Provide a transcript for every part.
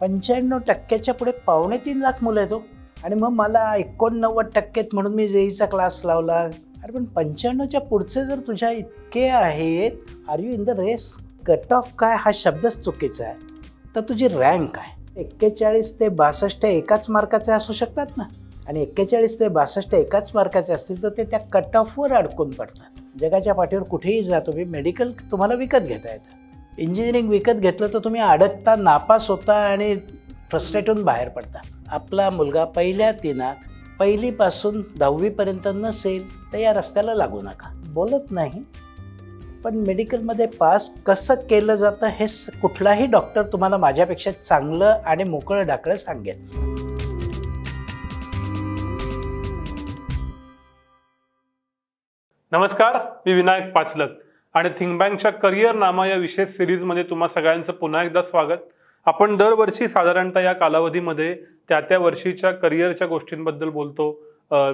पंच्याण्णव टक्क्याच्या पुढे पावणे तीन लाख मुलं आहेत हो. आणि मग मला एकोणनव्वद टक्केत म्हणून मी जेईचा क्लास लावला. अरे पण पंच्याण्णवच्या पुढचे जर तुझ्या इतके आहेत are you in the race cut off काय? हा शब्दच चुकीचा आहे. तर तुझी रँक आहे एक्केचाळीस ते बासष्ट एकाच मार्काचे असू शकतात ना? आणि एक्केचाळीस ते बासष्ट एकाच मार्काचे असतील तर ते त्या कट ऑफवर अडकून पडतात. जगाच्या पाठीवर कुठेही जा तुम्ही मेडिकल तुम्हाला विकत घेता येतं. इंजिनिअरिंग विकत घेतलं तर तुम्ही अडकता नापास होता आणि फ्रस्ट्रेट बाहेर पडता. आपला मुलगा पहिल्या तिनात पहिलीपासून दहावीपर्यंत नसेल तर या रस्त्याला लागू नका. बोलत नाही. पण मेडिकलमध्ये पास कसं केलं जातं हे कुठलाही डॉक्टर तुम्हाला माझ्यापेक्षा चांगलं आणि मोकळं डाकळं सांगेल. नमस्कार मी विनायक पाचलक. आणि थिंक बँकच्या करिअर नामा या विशेष सिरीजमध्ये तुम्हा सगळ्यांचं पुन्हा एकदा स्वागत. आपण दरवर्षी साधारणतः या कालावधीमध्ये त्या त्या वर्षीच्या करिअरच्या गोष्टींबद्दल बोलतो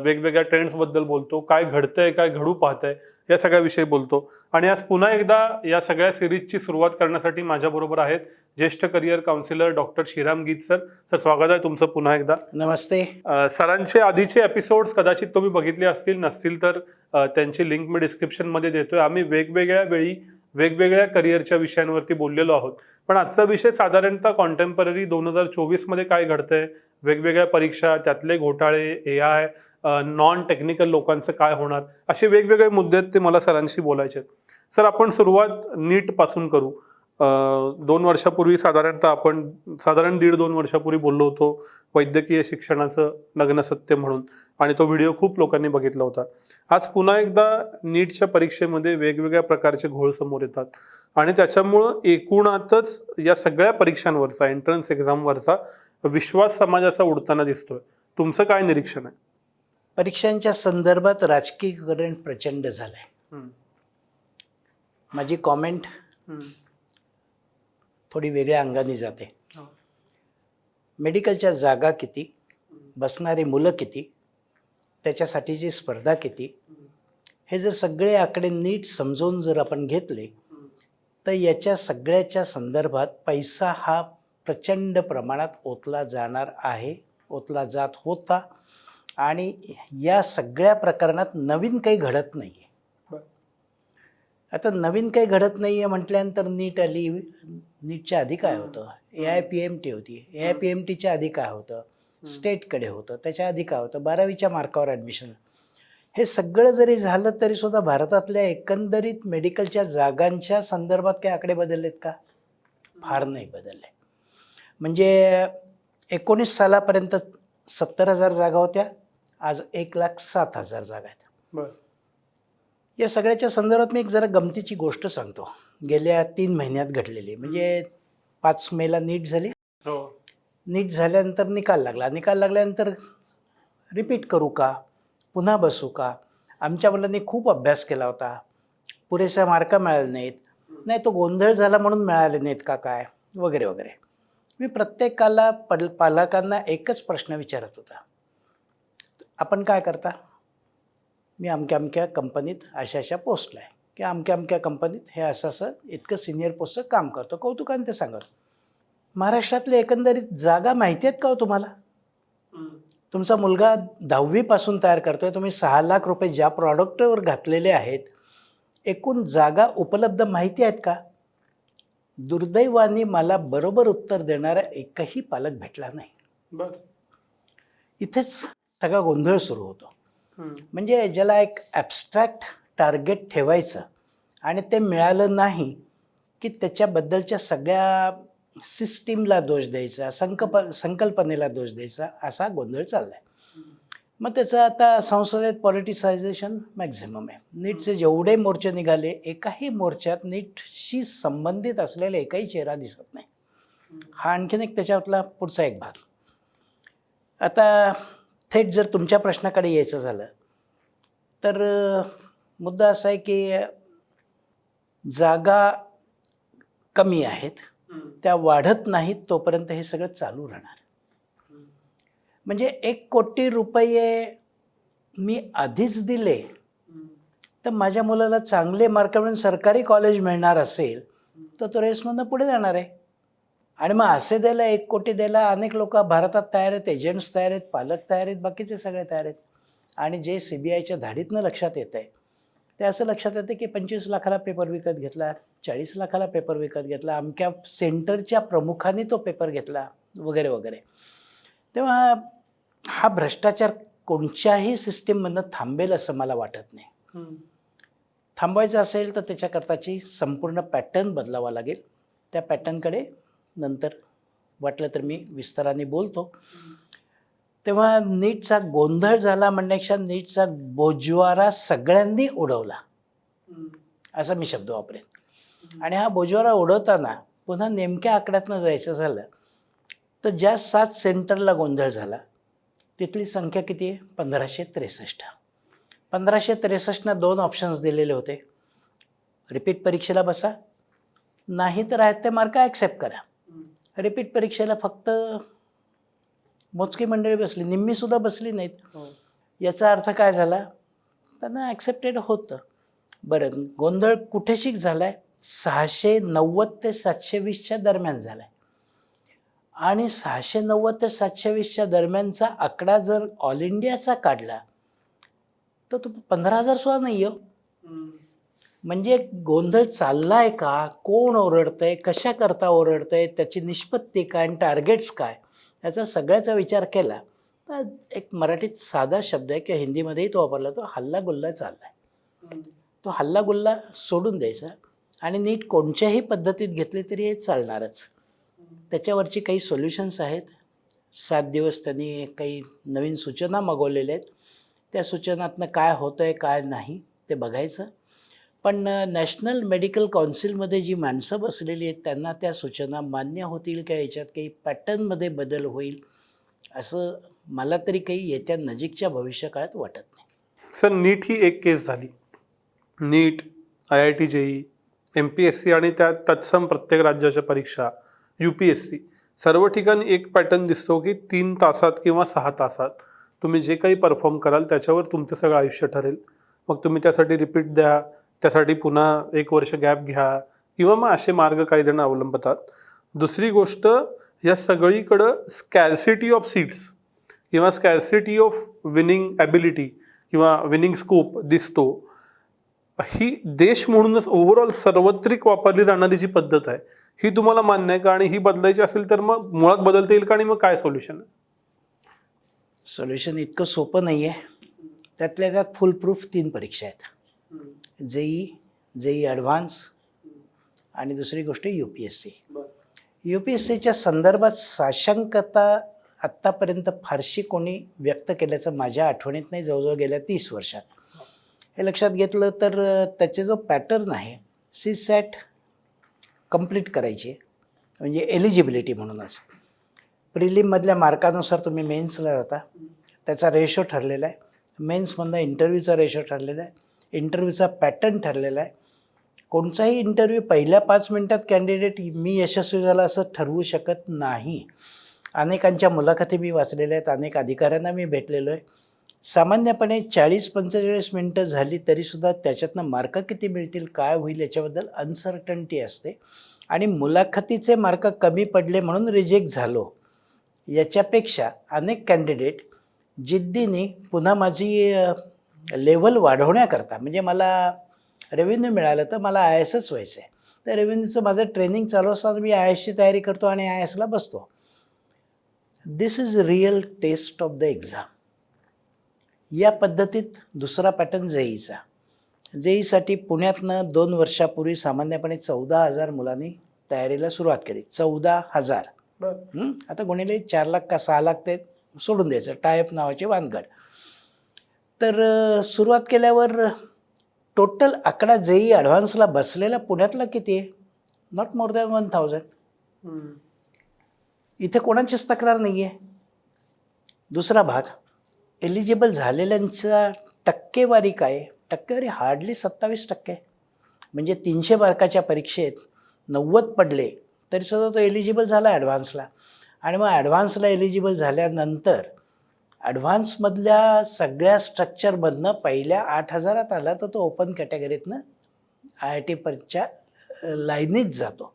वेगवेगळ्या ट्रेंड्सबद्दल बोलतो काय घडतंय काय घडू पाहतंय या सगळ्याविषयी बोलतो. आणि आज पुन्हा एकदा या सगळ्या सिरीजची सुरुवात करण्यासाठी माझ्याबरोबर आहेत ज्येष्ठ करिअर काउन्सिलर डॉक्टर श्रीराम गीत सर सर स्वागत आहे तुमचं पुन्हा एकदा. नमस्ते. सरांचे आधीचे एपिसोड्स कदाचित तुम्ही बघितले असतील नसतील तर त्यांची लिंक मी डिस्क्रिप्शनमध्ये देतोय. आम्ही वेगवेगळ्या वेळी वेगवेगळ्या करिअरच्या विषयांवरती बोललेलो आहोत. पण आजचा विषय साधारणतः कॉन्टेम्पररी दोन हजार चोवीसमध्ये काय घडतंय? वेगवेगळ्या परीक्षा त्यातले घोटाळे ए आय नॉन टेक्निकल लोकांचं काय होणार? असे वेगवेगळे मुद्दे आहेत ते मला सरांशी बोलायचे सर आपण सुरुवात नीटपासून करू. दोन वर्षापूर्वी साधारणतः आपण साधारण दीड दोन वर्षापूर्वी बोललो होतो वैद्यकीय शिक्षणाचं लग्न सत्य म्हणून आणि तो व्हिडिओ खूप लोकांनी बघितला होता. आज पुन्हा एकदा नीटच्या परीक्षेमध्ये वेगवेगळ्या प्रकारचे घोळ समोर येतात आणि त्याच्यामुळं एकूणातच या सगळ्या परीक्षांवरचा एंट्रन्स एक्झामवरचा विश्वास समाजाचा उडताना दिसतोय. तुमचं काय निरीक्षण आहे? परीक्षांच्या संदर्भात राजकीयकरण प्रचंड झालं आहे माझी कॉमेंट थोडी वेगळ्या अंगाने जाते हो. मेडिकलच्या जागा किती बसणारी मुलं किती त्याच्यासाठीची स्पर्धा किती हे जर सगळे आकडे नीट समजून जर आपण घेतले तर याच्या सगळ्याच्या संदर्भात पैसा हा प्रचंड प्रमाणात ओतला जाणार आहे ओतला जात होता आणि या सगळ्या प्रकरणात नवीन काही घडत नाही आहे. आता नवीन काही घडत नाही आहे म्हटल्यानंतर नीट आली नीटच्या आधी काय होतं? A I P M T होती. ए आय पी एम टीच्या आधी काय होतं? स्टेटकडे होतं. त्याच्या आधी काय होतं? बारावीच्या मार्कावर ॲडमिशन हे सगळं जरी झालं तरी सुद्धा भारतातल्या एकंदरीत मेडिकलच्या जागांच्या संदर्भात काही आकडे बदललेत का? फार नाही बदलले. म्हणजे एकोणीस सालापर्यंत सत्तर हजार जागा होत्या. आज एक लाख सात हजार जागा आहेत. बरं. या सगळ्याच्या संदर्भात मी एक जरा गमतीची गोष्ट सांगतो. गेल्या तीन महिन्यात घडलेली. म्हणजे पाच मेला नीट झाली. हो. नीट झाल्यानंतर निकाल लागला. निकाल लागल्यानंतर रिपीट करू का? पुन्हा बसू का? आमच्या मुलांनी खूप अभ्यास केला होता. पुरेशा मार्क मिळाले नाहीत. नाही तो गोंधळ झाला म्हणून मिळाले नाहीत का काय? वगैरे वगैरे. मी प्रत्येकाला पड पालकांना एकच प्रश्न विचारत होता. आपण काय करता? मी अमक्या अमक्या कंपनीत अशा अशा पोस्टला आहे. की अमक्या अमक्या कंपनीत हे असं असं इतकं सिनियर पोस्टचं काम करतो. कौतुकाने ते सांगत. महाराष्ट्रातले एकंदरीत जागा माहिती आहेत का हो तुम्हाला? तुमचा मुलगा दहावीपासून तयार करतोय. तुम्ही सहा लाख रुपये ज्या प्रॉडक्टवर घातलेले आहेत एकूण जागा उपलब्ध माहिती आहेत का? दुर्दैवाने मला बरोबर उत्तर देणारा एकही पालक भेटला नाही. बरं. इथेच सगळा गोंधळ सुरू होतो. म्हणजे ज्याला एक ॲबस्ट्रॅक्ट टार्गेट ठेवायचं आणि ते मिळालं नाही की त्याच्याबद्दलच्या सगळ्या सिस्टीमला दोष द्यायचा संकल्प संकल्पनेला दोष द्यायचा असा गोंधळ चालला आहे मग त्याचं आता संसदेत पॉलिटिसायझेशन मॅक्झिमम आहे. नीटचे जेवढे मोर्चे निघाले एकाही मोर्चात नीटशी संबंधित असलेला एकही चेहरा दिसत नाही. हा आणखीन एक त्याच्यातला पुढचा एक भाग. आता थेट जर तुमच्या प्रश्नाकडे यायचं झालं तर मुद्दा असा आहे की जागा कमी आहेत त्या वाढत नाहीत तोपर्यंत हे सगळं चालू राहणार. म्हणजे एक कोटी रुपये मी आधीच दिले तर माझ्या मुलाला चांगले मार्क मिळून सरकारी कॉलेज मिळणार असेल तर तो रेसमधनं पुढे जाणार आहे. आणि मग असे द्यायला एक कोटी द्यायला अनेक लोक भारतात तयार आहेत एजंट्स तयार आहेत पालक तयार आहेत बाकीचे सगळे तयार आहेत. आणि जे सी बी आयच्या धाडीतनं लक्षात येत आहे ते असं लक्षात येतं की पंचवीस लाखाला पेपर विकत घेतला चाळीस लाखाला पेपर विकत घेतला अमक्या सेंटरच्या प्रमुखांनी तो पेपर घेतला वगैरे वगैरे. तेव्हा हा भ्रष्टाचार कोणत्याही सिस्टीममधनं थांबेल असं मला वाटत नाही. थांबवायचं असेल तर त्याच्याकरताची संपूर्ण पॅटर्न बदलावा लागेल. त्या पॅटर्नकडे नंतर वाटलं तर मी विस्ताराने बोलतो. तेव्हा नीटचा गोंधळ झाला म्हणण्यापेक्षा नीटचा बोजवारा सगळ्यांनी उडवला. असा मी शब्द वापरेन. आणि हा बोजवारा उडवताना पुन्हा नेमक्या आकड्यातनं जायचं झालं तर ज्या सात सेंटरला गोंधळ झाला तिथली संख्या किती आहे? पंधराशे त्रेसष्ट. पंधराशे त्रेसष्टनं दोन ऑप्शन्स दिलेले होते. रिपीट परीक्षेला बसा. नाही तर आहेत ते मार्क ॲक्सेप्ट करा. रिपीट परीक्षेला फक्त मोजकी मंडळी बसली निम्मीसुद्धा बसली नाहीत. याचा अर्थ काय झाला? त्यांना ॲक्सेप्टेड होतं. बरं गोंधळ कुठे शिक झाला आहे सहाशे नव्वद ते सातशे वीसच्या दरम्यान झाला आहे आणि सहाशे नव्वद ते सातशे वीसच्या दरम्यानचा आकडा जर ऑल इंडियाचा काढला तर तो पंधरा हजार सुद्धा नाही हो म्हणजे गोंधळ चाललाय का? कोण ओरडतंय? कशा करता ओरडतंय? त्याची निष्पत्ती काय आणि टार्गेट्स काय? याचा सगळ्याचा विचार केला. तर एक मराठीत साधा शब्द आहे किंवा हिंदीमध्येही तो वापरला तो हल्ला गुल्ला चाललाय. तो हल्ला गुल्ला सोडून द्यायचा आणि नीट कोणत्याही पद्धतीत घेतली तरी हे चालणारच. त्याच्यावरची काही सोल्युशन्स आहेत. सात दिवस त्यांनी काही नवीन सूचना मागवलेल्या आहेत. त्या सूचनातनं काय होतं आहे काय नाही ते बघायचं. पण नॅशनल मेडिकल काउन्सिलमध्ये जी माणसं बसलेली आहेत त्यांना त्या सूचना मान्य होतील का? याच्यात काही पॅटर्नमध्ये बदल होईल? असं मला तरी काही येत्या नजीकच्या भविष्यकाळात वाटत नाही. सर नीट ही एक केस झाली. NEET I I T JEE M P S C आणि त्या तत्सम प्रत्येक राज्याच्या परीक्षा यू पी एस सी सर्व ठिकाणी एक पॅटर्न दिसतो की तीन तासात किंवा सहा तासात तुम्ही जे काही परफॉर्म कराल त्याच्यावर तुमचं सगळं आयुष्य ठरेल. मग तुम्ही त्यासाठी रिपीट द्या त्यासाठी पुन्हा एक वर्ष गॅप घ्या. किंवा मग असे मार्ग काही जण अवलंबतात. दुसरी गोष्ट या सगळीकडं स्कॅरसिटी ऑफ सीट्स किंवा स्कॅरसिटी ऑफ विनिंग ॲबिलिटी किंवा विनिंग स्कोप दिसतो. ही देश म्हणूनच ओव्हरऑल सर्वत्रिक वापरली जाणारी जी पद्धत आहे ही तुम्हाला मान्य आहे का? आणि ही बदलायची असेल तर मग मुळात बदलता येईल का? आणि मग काय सोल्युशन आहे? सोल्युशन इतकं सोपं नाही आहे त्यातल्या त्यात फुल प्रूफ तीन परीक्षा आहेत. जेई जेई ॲडव्हान्स आणि दुसरी गोष्ट U P S C. U P S सीच्या संदर्भात साशंकता आत्तापर्यंत फारशी कोणी व्यक्त केल्याचं माझ्या आठवणीत नाही जवळजवळ गेल्या तीस वर्षात. हे लक्षात घेतलं तर त्याचे जो पॅटर्न आहे सी सॅट कंप्लीट करायची म्हणजे एलिजिबिलिटी म्हणूनच प्रिलिममधल्या मार्कानुसार तुम्ही मेन्सला जाता त्याचा रेशो ठरलेला आहे. मेन्समधनं इंटरव्ह्यूचा रेशो ठरलेला आहे. इंटरव्ह्यूचा पॅटर्न ठरलेला आहे. कोणताही इंटरव्ह्यू पहिल्या पाच मिनटात कॅन्डिडेट मी यशस्वी झाला असं ठरवू शकत नाही. अनेकांच्या मुलाखती मी वाचलेल्या आहेत अनेक अधिकाऱ्यांना मी भेटलेलो आहे. सामान्यपणे चाळीस पंचेचाळीस मिनटं झाली तरीसुद्धा त्याच्यातनं मार्क किती मिळतील काय होईल याच्याबद्दल अनसर्टन्टी असते. आणि मुलाखतीचे मार्क कमी पडले म्हणून रिजेक्ट झालो. याच्यापेक्षा अनेक कॅन्डिडेट जिद्दीने पुन्हा माझी लेवल वाढवण्याकरता म्हणजे मला रेव्हेन्यू मिळालं तर मला आय एसच व्हायचं आहे तर रेव्हेन्यूचं माझं ट्रेनिंग चालू असताना मी आय एसची तयारी करतो आणि आय एसला बसतो. This is real test of the exam या पद्धतीत दुसरा पॅटर्न जेईचा जेईसाठी पुण्यातनं दोन वर्षापूर्वी सामान्यपणे चौदा हजार मुलांनी तयारीला सुरुवात केली. चौदा हजार? आता गुणिले चार लाख का सहा लाख ते सोडून द्यायचं. टायप नावाचे वानगड तर सुरुवात केल्यावर टोटल आकडा जेई ॲडव्हान्सला बसलेला पुण्यातला किती आहे? Not more than one thousand इथे कोणाचीच तक्रार नाही आहे दुसरा भाग एलिजिबल झालेल्यांचा टक्केवारी काय? टक्केवारी हार्डली सत्तावीस टक्के. म्हणजे तीनशे मार्काच्या परीक्षेत नव्वद पडले तरीसुद्धा तो एलिजिबल झाला ॲडव्हान्सला. आणि मग ॲडव्हान्सला एलिजिबल झाल्यानंतर ॲडव्हान्समधल्या सगळ्या स्ट्रक्चरमधनं पहिल्या आठ हजारात आला तर तो ओपन कॅटेगरीतनं आय आय टी परीक्षा लाईनीत जातो.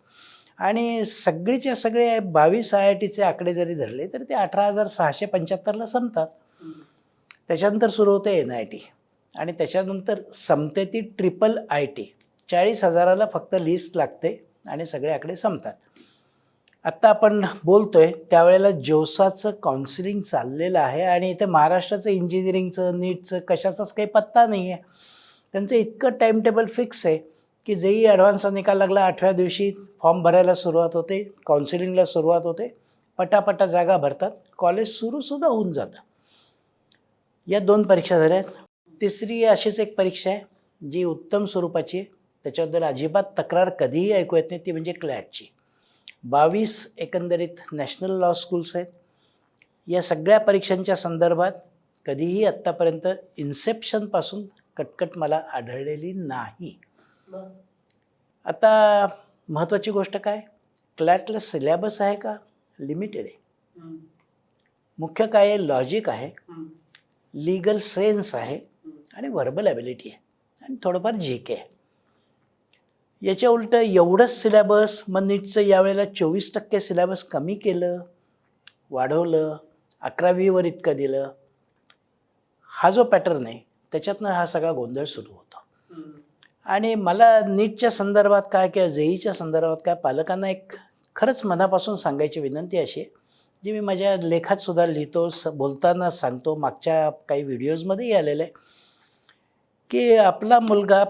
आणि सगळीच्या सगळे बावीस आय आय टीचे आकडे जरी धरले तर ते अठरा हजार सहाशे पंच्याहत्तरला संपतात. त्याच्यानंतर सुरू होते एन आय टी. आणि त्याच्यानंतर संपते ती ट्रिपल आय टी. चाळीस हजाराला फक्त लिस्ट लागते आणि सगळे आकडे संपतात. आत्ता आपण बोलतोय त्यावेळेला जोसाचं काउन्सिलिंग चाललेलं आहे आणि इथे महाराष्ट्राचं इंजिनिअरिंगचं नीटचं कशाचाच काही पत्ता नाही आहे त्यांचं इतकं टाईम टेबल फिक्स आहे की जेही ॲडव्हान्सचा निकाल लागला आठव्या दिवशी फॉर्म भरायला सुरुवात होते काउन्सिलिंगला सुरुवात होते पटापटा जागा भरतात कॉलेज सुरूसुद्धा होऊन जातं. या दोन परीक्षा झाल्या. तिसरी अशीच एक परीक्षा आहे जी उत्तम स्वरूपाची आहे. त्याच्याबद्दल अजिबात तक्रार कधीही ऐकू येत नाही ती म्हणजे क्लॅटची. बावीस एकंदरीत नॅशनल लॉ स्कूल्स आहेत. या सगळ्या परीक्षांच्या संदर्भात कधीही आत्तापर्यंत इन्सेप्शनपासून कटकट मला आढळलेली नाही. आता महत्त्वाची गोष्ट काय? क्लॅटला सिलेबस आहे का? लिमिटेड आहे. मुख्य काय आहे? लॉजिक आहे. लीगल सेन्स आहे. आणि व्हर्बल ॲबिलिटी आहे. आणि थोडंफार जे के आहे. याच्या उलट एवढंच सिलेबस मग नीटचं यावेळेला चोवीस टक्के सिलेबस कमी केलं वाढवलं अकरावीवर इतकं दिलं. हा जो पॅटर्न आहे त्याच्यातनं हा सगळा गोंधळ सुरू होतो. आणि मला नीटच्या संदर्भात काय किंवा जेईच्या संदर्भात काय पालकांना एक खरंच मनापासून सांगायची विनंती अशी आहे जी मी माझ्या लेखात सुद्धा लिहितो स बोलताना सांगतो मागच्या काही व्हिडिओजमध्येही आलेलं आहे की आपला मुलगा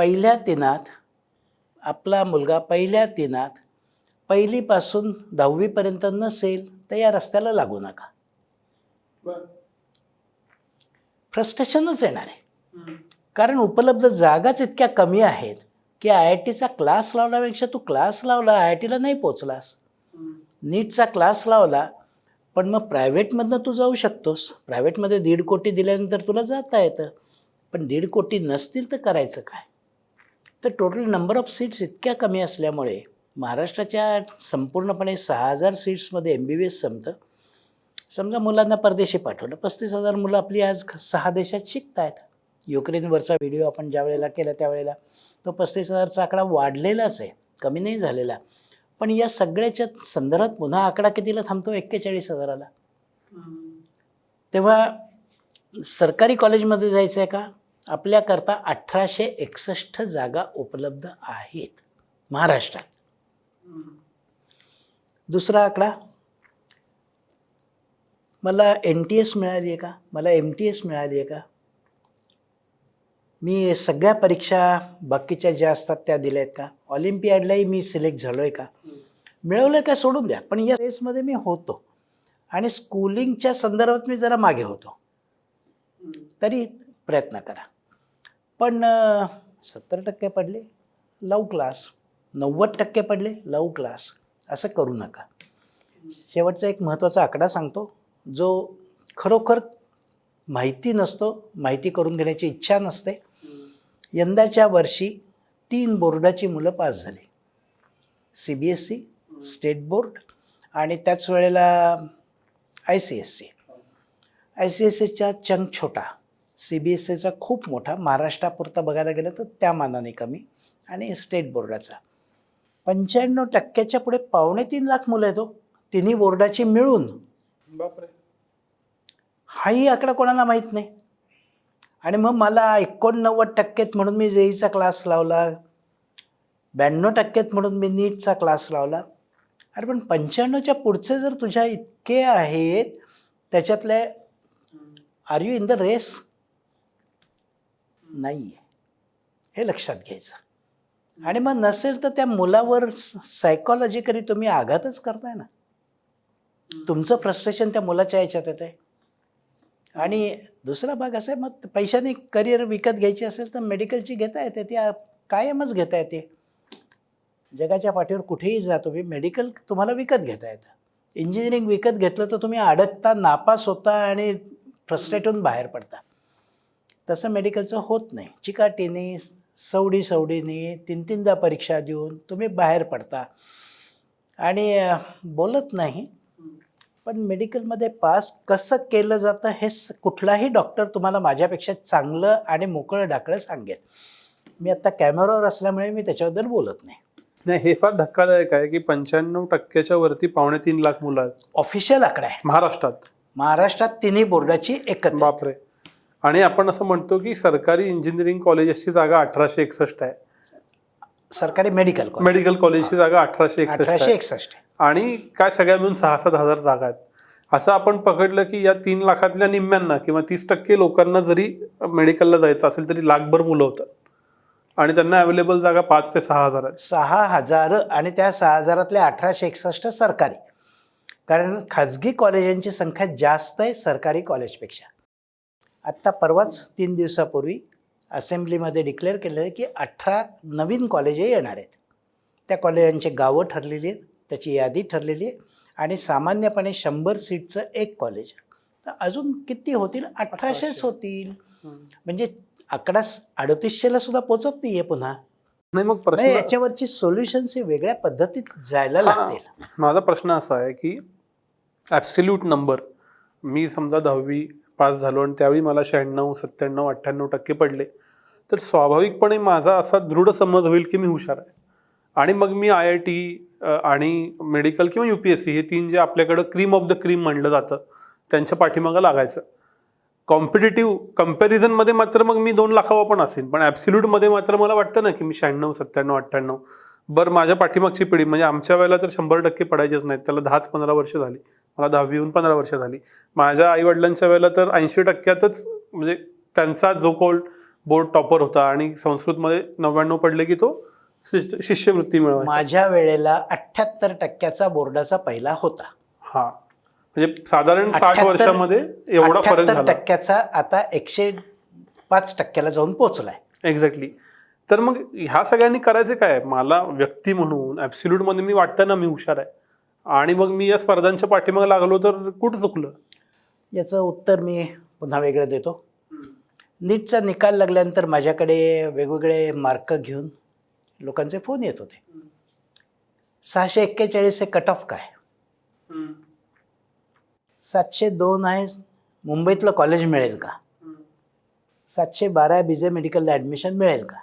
पहिल्या तिनात आपला मुलगा पहिल्या तिनात पहिलीपासून दहावीपर्यंत नसेल तर या रस्त्याला लागू नका. फ्रस्ट्रेशनच येणार आहे. कारण उपलब्ध जागाच इतक्या कमी आहेत की आय आय टीचा क्लास लावल्यापेक्षा तू क्लास लावला आय आय टीला नाही पोचलास नीटचा क्लास लावला पण मग प्रायव्हेटमधनं तू जाऊ शकतोस. प्रायव्हेटमध्ये दीड कोटी दिल्यानंतर तुला जाता येतं. पण दीड कोटी नसतील तर करायचं काय? तर टोटल नंबर ऑफ सीट्स इतक्या कमी असल्यामुळे महाराष्ट्राच्या संपूर्णपणे सहा हजार सीट्समध्ये एम बी बी एस संपतं. समजा मुलांना परदेशी पाठवलं. पस्तीस हजार मुलं आपली आज सहा देशात शिकत आहेत युक्रेनवरचा व्हिडिओ आपण ज्या वेळेला केला त्यावेळेला. तो पस्तीस हजारचा आकडा वाढलेलाच आहे. कमी नाही झालेला. पण या सगळ्याच्या संदर्भात पुन्हा आकडा कितीला थांबतो? एक्केचाळीस हजाराला. तेव्हा सरकारी कॉलेजमध्ये जायचं आहे का? आपल्याकरता अठराशे एकसष्ट जागा उपलब्ध आहेत महाराष्ट्रात. दुसरा आकडा. मला एन टी एस मिळाली आहे का? मला एम टी एस मिळाली आहे का? मी सगळ्या परीक्षा बाकीच्या ज्या असतात त्या दिल्या आहेत का? ऑलिम्पियाडलाही मी सिलेक्ट झालो आहे का? मिळवलं आहे का सोडून द्या. पण या रेसमध्ये मी होतो. आणि स्कूलिंगच्या संदर्भात मी जरा मागे होतो. तरी प्रयत्न करा. पण सत्तर टक्के पडले? लव क्लास नव्वद टक्के पडले? लव क्लास असं करू नका. शेवटचा एक महत्त्वाचा आकडा सांगतो जो खरोखर माहिती नसतो माहिती करून घेण्याची इच्छा नसते. यंदाच्या वर्षी तीन बोर्डाची मुलं पास झाली. C B S C state board आणि त्याच वेळेला I C S C I C S सीचा चंक छोटा. सी बी एस सीचा खूप मोठा महाराष्ट्रापुरता बघायला गेलं तर त्या मानाने कमी आणि स्टेट बोर्डाचा. पंच्याण्णव टक्क्याच्या पुढे पावणे तीन लाख मुलं आहेत हो. तिन्ही बोर्डाची मिळून. बापरे. हाही आकडा कोणाला माहीत नाही. आणि मग मला एकोणनव्वद टक्केत म्हणून मी जेईचा क्लास लावला ब्याण्णव टक्केत म्हणून मी नीटचा क्लास लावला. अरे पण पंच्याण्णवच्या पुढचे जर तुझ्या इतके आहेत त्याच्यातले are you in the race? नाही आहे हे लक्षात घ्यायचं. आणि मग नसेल तर त्या मुलावर सायकॉलॉजिकली तुम्ही आघातच करताय ना. तुमचं फ्रस्ट्रेशन त्या मुलाच्या याच्यात येत आहे आणि दुसरा भाग असा आहे मग पैशाने करिअर विकत घ्यायची असेल तर मेडिकलची घेता येते ती कायमच घेता येते. जगाच्या पाठीवर कुठेही जा तुम्ही मेडिकल तुम्हाला विकत घेता येतं. इंजिनिअरिंग विकत घेतलं तर तुम्ही अडकता नापास होता आणि फ्रस्ट्रेट होऊन बाहेर पडता. तसं मेडिकलचं होत नाही. चिकाटीने सवडी सवडीने तीन तीनदा परीक्षा देऊन तुम्ही बाहेर पडता. आणि बोलत नाही. पण मेडिकलमध्ये पास कसं केलं जातं हे स- कुठलाही डॉक्टर तुम्हाला माझ्यापेक्षा चांगलं आणि मोकळं ढाकळं सांगेल. मी आत्ता कॅमेरावर असल्यामुळे मी त्याच्याबद्दल बोलत नाही. नाही हे फार धक्कादायक आहे की पंच्याण्णव टक्क्याच्या वरती पावणे तीन लाख मुलं आहेत. ऑफिशियल आकडा आहे. महाराष्ट्रात. महाराष्ट्रात तिन्ही बोर्डाची एकत्र. बापरे. आणि आपण असं म्हणतो की सरकारी इंजिनिअरिंग कॉलेजेसची जागा अठराशे एकसष्ट आहे. सरकारी मेडिकल कॉलेज मेडिकल कॉलेजची जागा अठराशे एकसष्ट अठराशे आहे एकसष्ट. आणि काय सगळ्या मिळून सहा सात हजार जागा आहेत. असं आपण पकडलं की या तीन लाखातल्या निम्म्यांना किंवा तीस टक्के लोकांना जरी मेडिकलला जायचं असेल तरी लाखभर मुलं होतात. आणि त्यांना अवेलेबल जागा पाच ते सहा हजार आहेत. सहा हजार आणि त्या सहा हजारातले अठराशे एकसष्ट सरकारी. कारण खाजगी कॉलेजांची संख्या जास्त आहे सरकारी कॉलेजपेक्षा आत्ता परवाच तीन दिवसापूर्वी असेंब्लीमध्ये डिक्लेअर केलं आहे की अठरा नवीन कॉलेजही येणार आहेत. त्या कॉलेजांची गावं ठरलेली आहेत त्याची यादी ठरलेली आहे आणि सामान्यपणे शंभर सीटचं एक कॉलेज. तर अजून किती होतील? अठराशेच अठराशे. होतील. म्हणजे आकडा अडतीसशेला सुद्धा पोचत नाही आहे पुन्हा. नाही मग प्रश्न याच्यावरची सोल्युशन्स हे वेगळ्या पद्धतीत जायला. लागतील. माझा प्रश्न असा आहे की ॲब्सल्यूट नंबर मी समजा दहावी पास झालो आणि त्यावेळी मला शहाण्णव सत्त्याण्णव अठ्ठ्याण्णव टक्के पडले. तर स्वाभाविकपणे माझा असा दृढ समज होईल की मी हुशार आहे. आणि मग मी आय आय टी आणि मेडिकल किंवा यू पी एस सी हे तीन जे आपल्याकडं क्रीम ऑफ द क्रीम म्हणलं जातं त्यांच्या पाठीमागं लागायचं. कॉम्पिटेटिव्ह कम्पॅरिझनमध्ये मात्र मग मी दोन लाखावा पण असेल पण ॲब्सल्यूटमध्ये मात्र मला वाटतं ना की मी शहाण्णव सत्त्याण्णव अठ्ठ्याण्णव बरं माझ्या पाठीमागची पिढी म्हणजे आमच्या वेळेला तर शंभर टक्के पडायचेच नाहीत. त्याला दहाच पंधरा वर्ष झाली. मला दहावीहून पंधरा वर्ष झाली. माझ्या आईवडिलांच्या वेळेला तर ऐंशी टक्क्यातच म्हणजे त्यांचा जो कोल बोर्ड टॉपर होता आणि संस्कृतमध्ये नव्याण्णव पडले की तो शिष्य- शिष्यवृत्ती मिळवायचा. माझ्या वेळेला अठ्ठ्याहत्तर टक्क्याचा बोर्डाचा पहिला होता. हा. म्हणजे साधारण साठ 78 वर्षामध्ये एवढा फरक 78 झाला. टक्क्याचा आता एकशे पाच टक्क्याला जाऊन पोहोचलाय. एक्झॅक्टली तर मग ह्या सगळ्यांनी करायचे काय? मला व्यक्ती म्हणून ॲब्सल्यूटमध्ये मी वाटतं ना मी हुशार आहे. आणि मग मी या स्पर्धांच्या पाठीमागे लागलो तर कुठं चुकलं? याचं उत्तर मी पुन्हा वेगळं देतो. नीटचा निकाल लागल्यानंतर माझ्याकडे वेगवेगळे मार्क घेऊन लोकांचे फोन येत होते. सहाशे एक्केचाळीस हे कट ऑफ काय? सातशे दोन आहे मुंबईतलं कॉलेज मिळेल का? सातशे बारा बी जे मेडिकलला ॲडमिशन मिळेल का?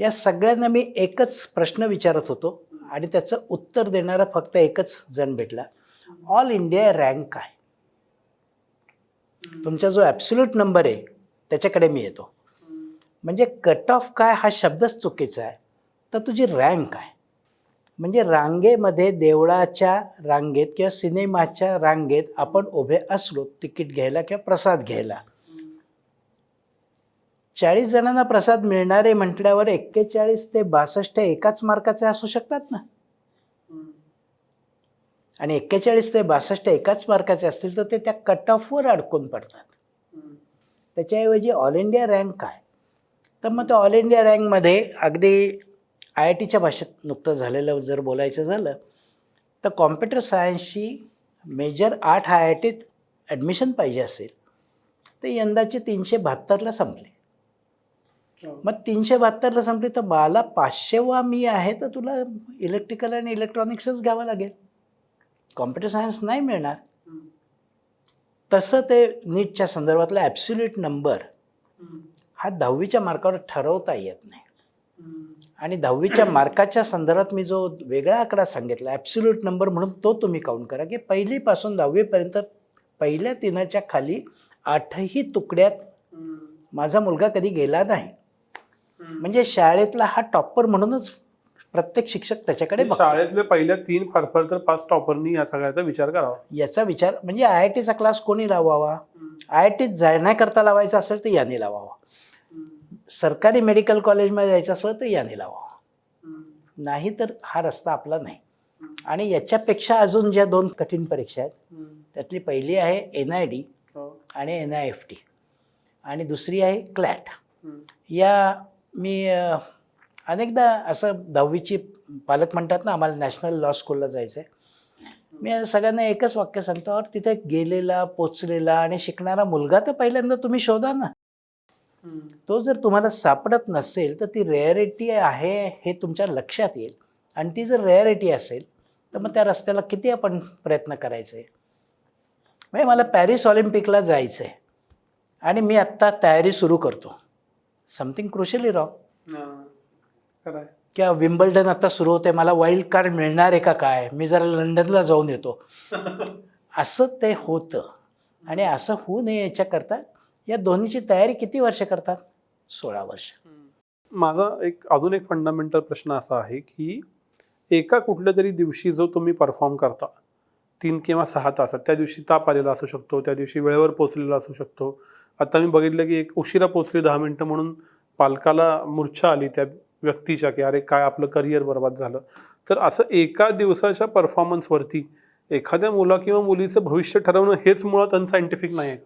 या सगळ्यांना मी एकच प्रश्न विचारत होतो. आणि त्याचं उत्तर देणारा फक्त एकच जण भेटला. ऑल इंडिया रँक काय? तुमचा जो ॲब्सुल्यूट नंबर आहे त्याच्याकडे मी येतो. म्हणजे कट ऑफ काय हा शब्दच चुकीचा आहे. तर तुझी रँक काय? म्हणजे रांगेमध्ये देवळाच्या रांगेत किंवा सिनेमाच्या रांगेत आपण उभे असलो तिकीट घ्यायला किंवा प्रसाद घ्यायला चाळीस जणांना प्रसाद मिळणारे म्हटल्यावर एक्केचाळीस ते बासष्ट एकाच मार्काचे असू शकतात ना? आणि एक्केचाळीस ते बासष्ट एकाच मार्काचे असतील तर ते त्या कट ऑफवर अडकून पडतात. त्याच्याऐवजी ऑल इंडिया रँक काय? तर मग त्या ऑल इंडिया रँकमध्ये अगदी आय आय टीच्या भाषेत नुकतं झालेलं जर बोलायचं झालं तर कॉम्प्युटर सायन्सची मेजर आठ आय आय टीत ॲडमिशन पाहिजे असेल तर यंदाचे तीनशे बहात्तरला संपले. मग तीनशे बहात्तरला संपले तर मला पाचशेवा मी आहे तर तुला इलेक्ट्रिकल आणि इलेक्ट्रॉनिक्सच घ्यावं लागेल. कॉम्प्युटर सायन्स नाही मिळणार. तसं ते नीटच्या संदर्भातला ॲब्सोल्यूट नंबर हा दहावीच्या मार्कावर ठरवता येत नाही. आणि दहावीच्या मार्काच्या संदर्भात मी जो वेगळा आकडा सांगितला ॲब्सोल्यूट नंबर म्हणून तो तुम्ही काउंट करा की पहिलीपासून दहावीपर्यंत पहिल्या तिनाच्या खाली आठही तुकड्यात माझा मुलगा कधी गेला नाही. म्हणजे शाळेतला हा टॉपर म्हणूनच प्रत्येक शिक्षक त्याच्याकडे बघतो. शाळेतले पहिल्या तीन फार फार तर पाच टॉपरनी या सगळ्याचा विचार करावा. याचा विचार म्हणजे आय आय टीचा क्लास कोणी लावावा? आय आय टीत जाण्याकरता लावायचा असेल तर याने लावावा. सरकारी मेडिकल कॉलेजमध्ये जायचं असलं तर याने लावावा. नाही तर हा रस्ता आपला नाही. आणि याच्यापेक्षा अजून ज्या दोन कठीण परीक्षा आहेत त्यातली पहिली आहे एन आय डी आणि एन आय एफ टी. आणि दुसरी आहे क्लॅट. या मी अनेकदा असं दहावीची पालक म्हणतात ना आम्हाला नॅशनल लॉ स्कूलला जायचं आहे मी सगळ्यांना एकच वाक्य सांगतो और तिथे गेलेला पोचलेला आणि शिकणारा मुलगा तर पहिल्यांदा तुम्ही शोधा ना. तो जर तुम्हाला सापडत नसेल तर ती रेअरिटी आहे हे तुमच्या लक्षात येईल. आणि ती जर रेअरिटी असेल तर मग त्या रस्त्याला किती आपण प्रयत्न करायचे? म्हणजे मला पॅरिस ऑलिम्पिकला जायचं आहे आणि मी आत्ता तयारी सुरू करतो. समथिंग क्रुशली आहे किंवा विम्बल्डन आता सुरू होते मला वाईल्ड कार्ड मिळणार आहे का काय? मी जरा लंडनला जाऊन येतो. असं ते होतं. आणि असं होऊ नये याच्याकरता या दोन्हीची तयारी किती वर्ष करतात? सोळा वर्ष. माझा एक अजून एक फंडामेंटल प्रश्न असा आहे की एका कुठल्या तरी दिवशी जो तुम्ही परफॉर्म करता तीन किंवा सहा तासात त्या दिवशी ताप आलेला असू शकतो त्या दिवशी वेळेवर पोचलेला असू शकतो. आता मी बघितलं की एक उशिरा पोचली दहा मिनटं म्हणून पालकाला मूर्छा आली त्या व्यक्तीच्या की अरे काय आपलं करिअर बर्बाद झालं. तर असं एका दिवसाच्या परफॉर्मन्सवरती एखाद्या मुला किंवा मुलीचं भविष्य ठरवणं हेच मुळात अनसायंटिफिक नाही आहे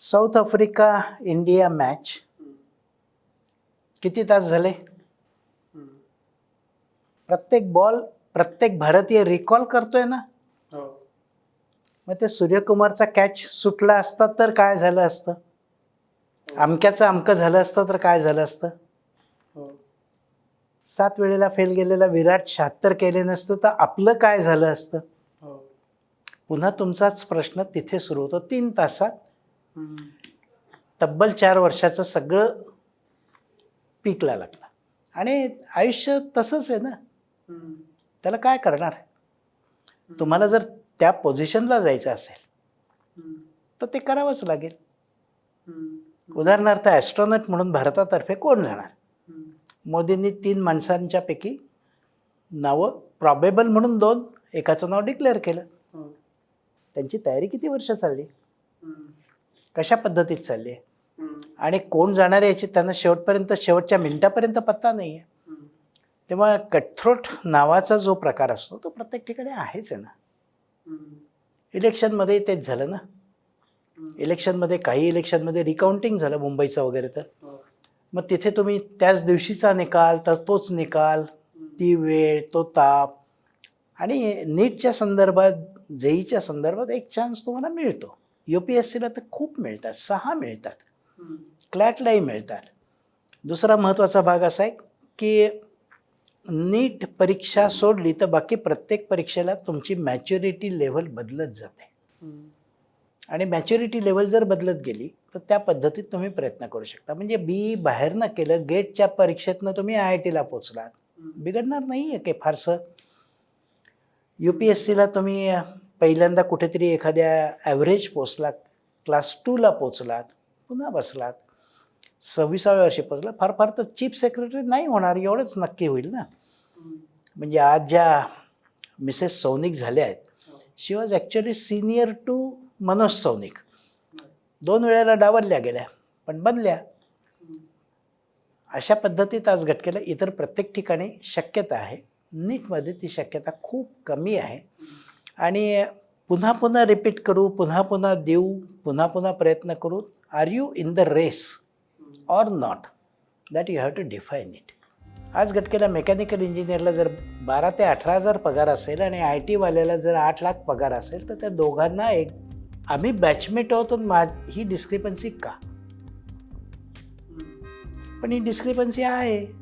साऊथ आफ्रिका इंडिया मॅच किती तास झाले? प्रत्येक बॉल प्रत्येक भारतीय रिकॉल करतोय ना? मग ते सूर्यकुमारचा कॅच सुटला असता तर काय झालं असतं? अमक्याचं अमकं झालं असतं तर काय झालं असतं? सात वेळेला फेल गेलेला विराट शहात्तर केले नसतं तर आपलं काय झालं असतं? पुन्हा तुमचाच प्रश्न तिथे सुरू होतो. तीन तासात तब्बल चार वर्षाचं सगळं पीकला लागलं. आणि आयुष्य तसंच आहे ना? त्याला काय करणार? तुम्हाला जर त्या पोझिशनला जायचं असेल तर ते करावंच लागेल. उदाहरणार्थ ॲस्ट्रॉनॉट म्हणून भारतातर्फे कोण जाणार? मोदींनी तीन माणसांच्यापैकी नावं प्रॉबेबल म्हणून दोन एकाचं नाव डिक्लेअर केलं. त्यांची तयारी किती वर्ष चालली? कशा पद्धतीत चालली? आहे आणि कोण जाणार आहे याची त्यांना शेवटपर्यंत शेवटच्या मिनिटापर्यंत पत्ता नाही आहे तेव्हा कटथ्रोट नावाचा जो प्रकार असतो तो प्रत्येक ठिकाणी आहेच आहे ना. इलेक्शनमध्ये तेच झालं ना? इलेक्शनमध्ये काही इलेक्शनमध्ये रिकाउंटिंग झालं मुंबईचं वगैरे तर. मग तिथे तुम्ही त्याच दिवशीचा निकाल तर तोच निकाल ती वेळ तो ताप आणि नीटच्या संदर्भात जेईच्या संदर्भात एक चान्स तुम्हाला मिळतो. यू पी एस सीला तर खूप मिळतात सहा मिळतात. क्लॅटलाही मिळतात. दुसरा महत्त्वाचा भाग असा आहे की नीट परीक्षा सोडली तर बाकी प्रत्येक परीक्षेला तुमची मॅच्युरिटी लेव्हल बदलत जाते. आणि मॅच्युरिटी लेवल जर बदलत गेली तर त्या पद्धतीत तुम्ही प्रयत्न करू शकता. म्हणजे बी बाहेरनं केलं गेटच्या परीक्षेतनं तुम्ही आय आय टीला पोचलात. बिघडणार नाही आहे काही फारसं. यू पी एस सीला तुम्ही पहिल्यांदा कुठेतरी एखाद्या ॲव्हरेज पोचलात क्लास टूला पोचलात पुन्हा बसलात. सव्वीसाव्या वर्षी पोचला फार फार तर चीफ सेक्रेटरी नाही होणार एवढंच नक्की होईल ना? म्हणजे आज ज्या मिसेस सौनिक झाल्या आहेत she was actually senior to Manoj Saunik. दोन वेळेला डावरल्या गेल्या पण बनल्या. अशा पद्धतीत आज घटकेला इतर प्रत्येक ठिकाणी शक्यता आहे. नीटमध्ये ती शक्यता खूप कमी आहे. आणि पुन्हा पुन्हा रिपीट करू पुन्हा पुन्हा देऊ पुन्हा पुन्हा प्रयत्न करू are you in the race or not that you have to define it आज घटकेला मेकॅनिकल इंजिनियरला जर बारा ते अठरा हजार पगार असेल आणि आय टीवाल्याला जर आठ लाख पगार असेल तर त्या दोघांना एक आम्ही बॅचमेट आहोत मा ही डिस्क्रिपन्सी का? पण ही डिस्क्रिपन्सी आहे.